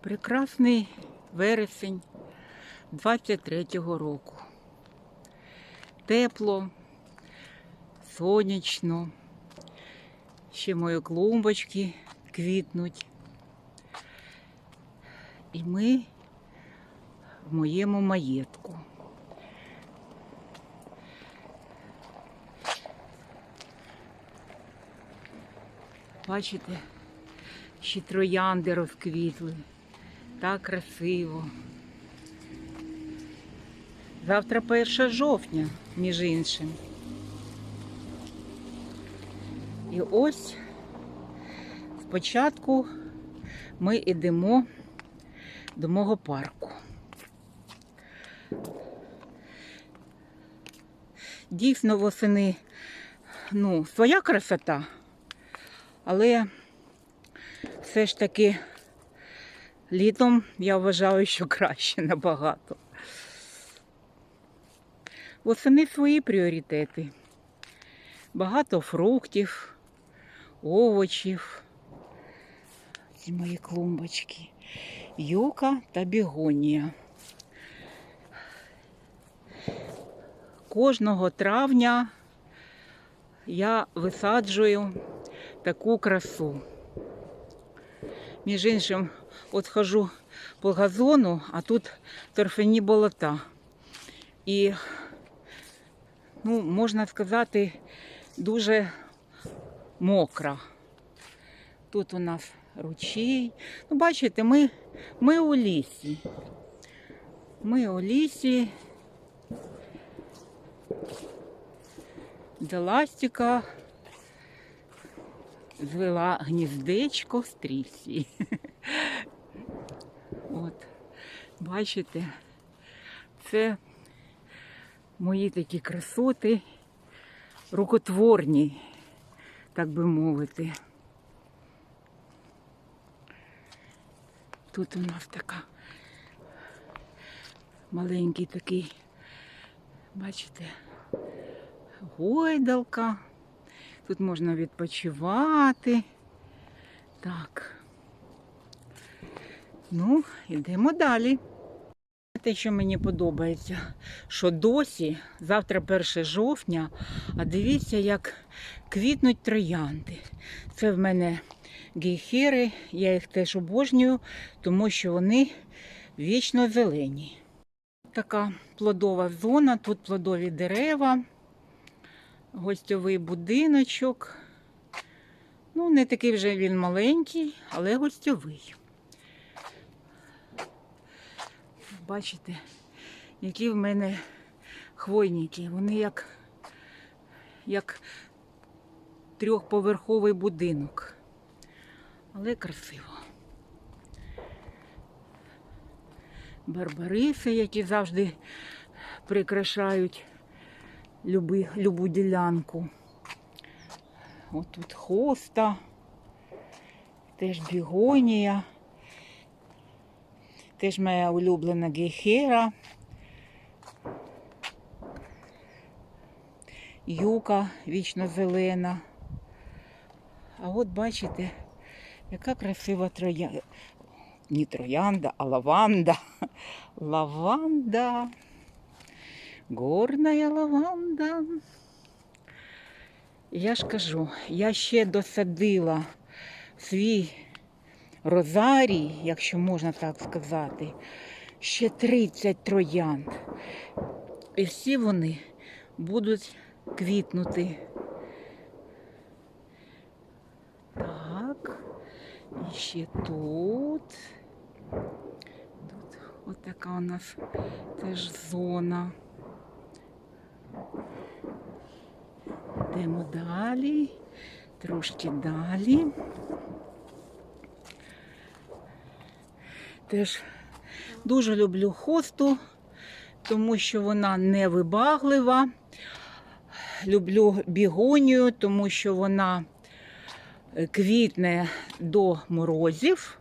Прекрасний вересень 23-го року. Тепло, сонячно. Ще мої клумбочки квітнуть. І ми в моєму маєтку. Бачите, ще троянди розквітли. Так красиво. Завтра 1 жовтня, між іншим. І ось спочатку ми йдемо до мого парку. Дійсно, восени ну, своя красота, але все ж таки літом я вважаю, що краще набагато. Восени свої пріоритети. Багато фруктів, овочів. Ці мої клумбочки. Юка та бігонія. Кожного травня я висаджую таку красу. Між іншим, от хожу по газону, а тут торфяні болота. І, ну, можна сказати, дуже мокра. Тут у нас ручей. Ну, бачите, ми, ми у лісі. Ми у лісі. Де ластика звела гніздечко в стрісі. От, бачите, це мої такі красоти, рукотворні, так би мовити. Тут у нас така маленький такий, бачите, гойдалка. Тут можна відпочивати. Так. Ну, йдемо далі. Те, що мені подобається, що досі, завтра 1 жовтня, а дивіться, як квітнуть троянди. Це в мене гейхери, я їх теж обожнюю, тому що вони вічно зелені. Така плодова зона, тут плодові дерева, гостьовий будиночок. Ну, не такий вже він маленький, але гостьовий. Бачите, які в мене хвойники. Вони як, як трьохповерховий будинок. Але красиво. Барбариси, які завжди прикрашають люби, любу ділянку. Отут хоста, теж бігонія. Теж моя улюблена гейхера. Юка вічно зелена. А от бачите, яка красива троянда. Не троянда, а лаванда. Лаванда. Горная лаванда. Я ж кажу, я ще досадила свій розарій, якщо можна так сказати, ще 30 троянд. І всі вони будуть квітнути. Так, і ще тут. Тут от така у нас теж зона. Йдемо далі, трошки далі. Теж дуже люблю хосту, тому що вона невибаглива. Люблю бігонію, тому що вона е, квітне до морозів.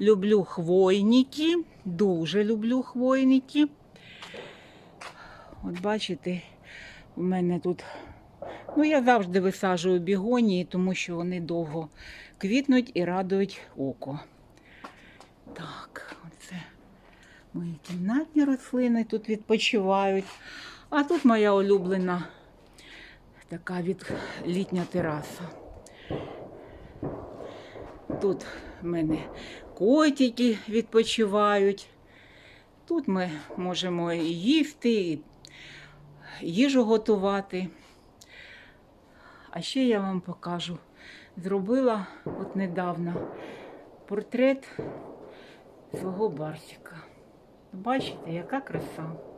Люблю хвойники, дуже люблю хвойники. От бачите, у мене тут. Ну, я завжди висаджую бігонії, тому що вони довго квітнуть і радують око. Так, оце мої кімнатні рослини тут відпочивають. А тут моя улюблена така від літня тераса. Тут в мене котики відпочивають. Тут ми можемо і їсти, і їжу готувати. А ще я вам покажу. Зробила от недавно портрет свого барсика. Бачите, яка краса.